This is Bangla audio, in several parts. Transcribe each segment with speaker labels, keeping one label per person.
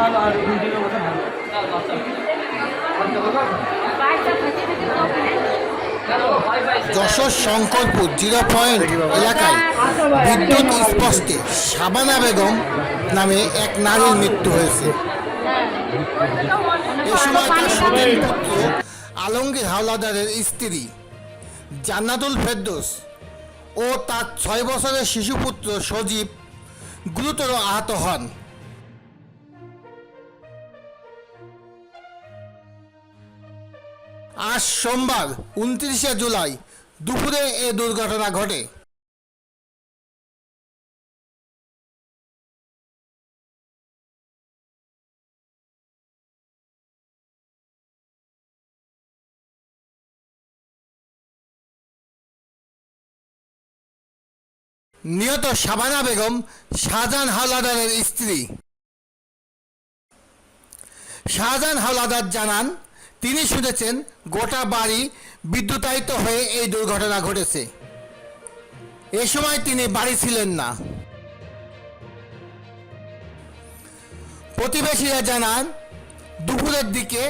Speaker 1: ভালো আর ভালো।
Speaker 2: যশোর শঙ্করপুর জিরো পয়েন্ট এলাকায় বিদ্যুৎ স্পষ্টে শাবানা বেগম নামে এক নারীর মৃত্যু হয়েছে। এ সময় তার সতীন পুত্র আলমগীর হাওলাদারের স্ত্রী জান্নাতুল ফেরদোস ও তার ছয় বছরের শিশুপুত্র সজীব গুরুতর আহত হন। আজ সোমবার, উনত্রিশে জুলাই, দুপুরে এ দুর্ঘটনা ঘটে। নিহত শাবানা বেগম শাহজাহান হাওলাদারের স্ত্রী। শাহজাহান হাওলাদার জানান তিনি শুনেছেন, গোটা বাড়ি বিদ্যুতায়িত হয়ে এই দুর্ঘটনা ঘটেছে। এ সময় তিনি বাড়ি ছিলেন না। প্রতিবেশীরা জানান, দুপুরের দিকে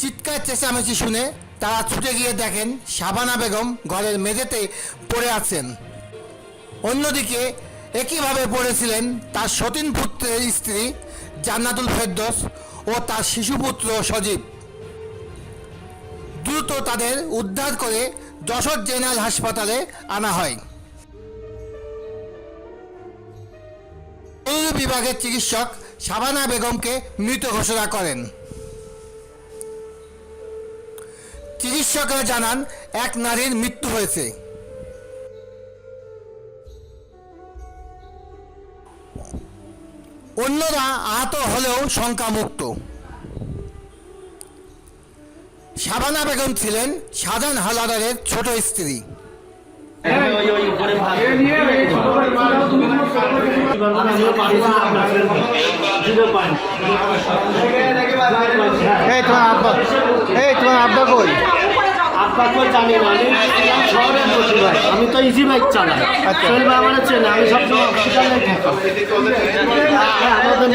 Speaker 2: চিৎকার চেঁচামেচি শুনে তারা ছুটে গিয়ে দেখেন শাবানা বেগম ঘরের মেঝেতে পড়ে আছেন। অন্যদিকে একইভাবে পড়েছিলেন তার সতীন পুত্রের স্ত্রী জান্নাতুল ফেরদোস ও তার শিশুপুত্র সজীব। দ্রুত তাদের উদ্ধার করে যশোর জেনারেল হাসপাতালে আনা হয়। জরুরি বিভাগের চিকিৎসক শাবানা বেগমকে মৃত ঘোষণা করেন। চিকিৎসকরা জানান, এক নারীর মৃত্যু হয়েছে। অন্যরা আহত হলেও শঙ্কামুক্ত। শাবানা বেগম ছিলেন শাহজাহান হালাদারের ছোট স্ত্রী। এই তোমার আব্বা এই তোমার আব্বা কই?
Speaker 3: আপনাকেও জানি না আমি শহরে বসি ভাই আমি তো ইজি বাইক চালাই।
Speaker 2: আচ্ছা।
Speaker 3: চলবে আমার চেনে আমি সবসময় হসপিটালে থাকি। আমাদের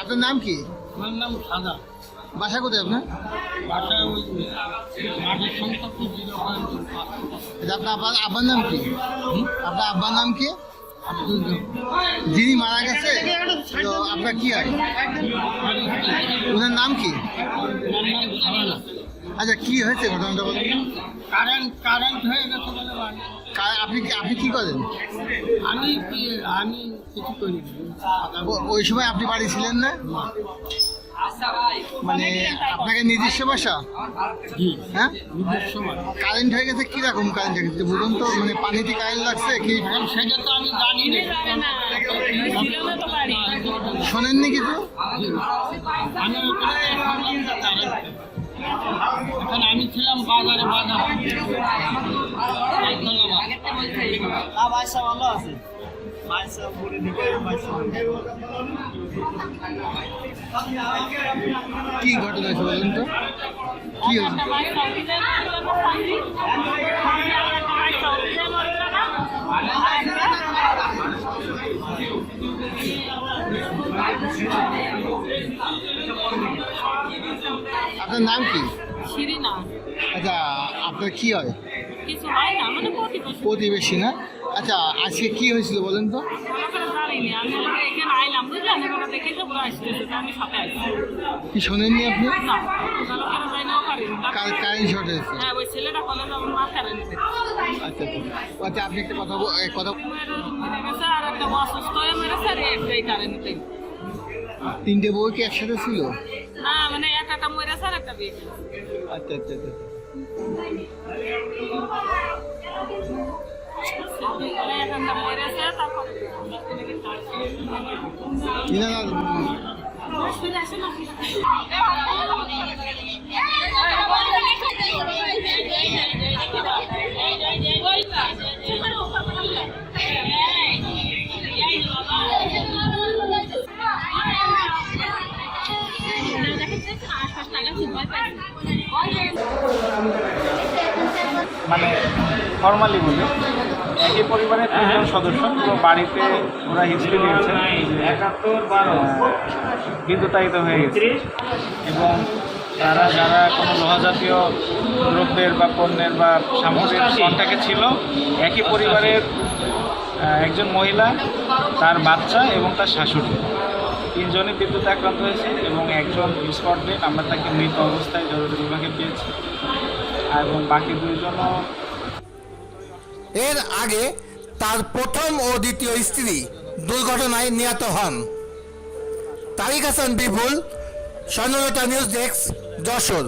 Speaker 2: আপনার নাম কি?
Speaker 3: আমার নাম সাদা
Speaker 2: বাসা কোথায় আপনার?
Speaker 3: ওই মাঠের সংখ্যা
Speaker 2: আপনার আব্বার নাম কি? আপনার আব্বার নাম কি? যিনি মারা গেছে তো আপনার কি হয়? ওনার নাম কি? আচ্ছা কি হয়েছে ঘটনাটা বলুন।
Speaker 3: কারেন্ট কারেন্ট হয়ে গেছে বলে
Speaker 2: আপনি কি- আপনি কি করেন?
Speaker 3: আমি আমি কিছু করি
Speaker 2: ওই সময় আপনি বাড়ি ছিলেন না। মানে আপনাকে নিজস্ব বাসা হ্যাঁ? কারেন্ট হয়ে গেছে কীরকম কারেন্ট হয়ে গেছে? বলুন তো মানে পানিতে কারেন্ট লাগছে কি?
Speaker 3: সেটা তো আমি জানি না।
Speaker 2: শোনেননি কিছু?
Speaker 3: আমি ওখানে এখন আমি ছিলাম বাজারে বাজার।
Speaker 2: কি ঘটনা হয়েছে বলুন তো? কি আপনার নাম কি? আচ্ছা আপনার কি হয়?
Speaker 4: হয় মানে প্রতিবেশী
Speaker 2: না? আচ্ছা আজকে কি হয়েছিল বলেন তো? কি শোনেননি আপনি? কারেন্ট শর্ট হয়েছে?
Speaker 4: হ্যাঁ
Speaker 2: আচ্ছা আচ্ছা। আচ্ছা আপনি একটা কথা কথা
Speaker 4: একটা
Speaker 2: তিনটে বউ কি একসাথে ছিল?
Speaker 4: না মানে একটা আর একটা বিয়ে
Speaker 2: আচ্ছা আচ্ছা আচ্ছা।
Speaker 4: মানে
Speaker 5: মানে ফর্মালি বলি একই পরিবারের তিনজন সদস্য পুরো বাড়িতে ওরা হিস্ট্রি বারো। বিদ্যুতায়িত হয়ে গেছে। এবং তারা যারা কোনো লোহা জাতীয় দ্রব্যের বা পণ্যের বা সামগ্রীর কন্ট্যাক্টে ছিল একই পরিবারের একজন মহিলা তার বাচ্চা এবং তার শাশুড়ি। তিনজনই বিদ্যুৎ আক্রান্ত হয়েছে এবং একজন স্পট ডেট আমরা তাকে মৃত অবস্থায় জরুরি বিভাগে পেয়েছি। এবং বাকি
Speaker 2: এর আগে তার প্রথম ও দ্বিতীয় স্ত্রী দুর্ঘটনায় নিহত হন। Tariq Hasan Bipul, Swarnalata news desk Jashore.